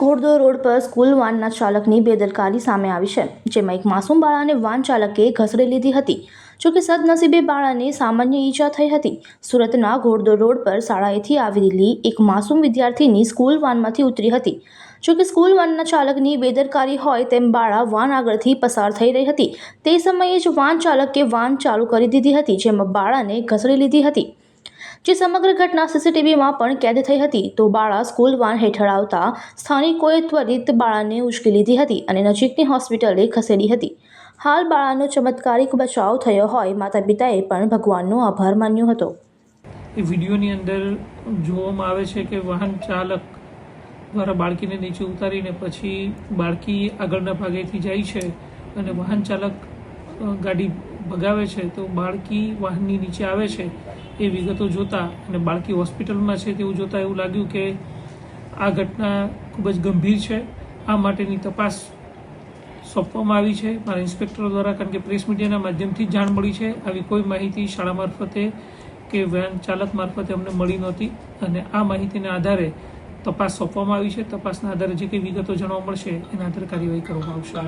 ઘોડદોર road પર school વાનના ચાલકની બેદરકારી સામે આવી છે, જેમાં એક માસૂમ બાળાને વાન ચાલકે ઘસડી લીધી હતી. જોકે સદનસીબે બાળાને સામાન્ય ઈજા થઈ હતી. સુરતના ઘોડદો રોડ પર શાળાએથી આવેલી એક માસૂમ વિદ્યાર્થીની સ્કૂલ વાનમાંથી ઉતરી હતી. જોકે સ્કૂલ વાનના ચાલકની બેદરકારી હોય તેમ બાળા વાન આગળથી પસાર થઈ રહી હતી. તે સમયે જ વાન ચાલકે વાન ચાલુ કરી દીધી હતી, જેમાં બાળાને ઘસડી લીધી હતી. જે સમગ્ર ઘટના સીસીટીવીમાં પણ કેદ થઈ હતી, તો બાળા સ્કૂલ વાન હેઠળ આવતા સ્થાનિકોએ ત્વરિત બાળાને ઉચકી લીધી હતી અને નજીકની હોસ્પિટલે ખસેડી હતી. હાલ બાળાનો ચમત્કારિક બચાવ થયો હોય માતા પિતાએ પણ ભગવાનનો આભાર માન્યો હતો. એ વિડીયોની અંદર જોવામાં આવે છે કે વાહન ચાલક દ્વારા બાળકીને નીચે ઉતારીને પછી બાળકી આગળના ભાગેથી જાય છે અને વાહન ચાલક ગાડી ભગાવે છે, તો બાળકી વાહનની નીચે આવે છે, એ વિગતો જોતા અને બાળકી હોસ્પિટલમાં છે તેવું જોતા એવું લાગ્યું કે આ ઘટના ખૂબ જ ગંભીર છે. આ માટેની તપાસ સોંપવામાં આવી છે. મારા ઇન્સ્પેક્ટરો દ્વારા, કારણ કે પ્રેસ મીડિયાના માધ્યમથી જાણ મળી છે, આવી કોઈ માહિતી શાળા મારફતે કે વેન ચાલક મારફતે અમને મળી નહોતી. અને આ માહિતીના આધારે તપાસ સોંપવામાં આવી છે. તપાસના આધારે જે કંઈ વિગતો જાણવા મળશે, એના આધારે કાર્યવાહી કરવામાં આવશે.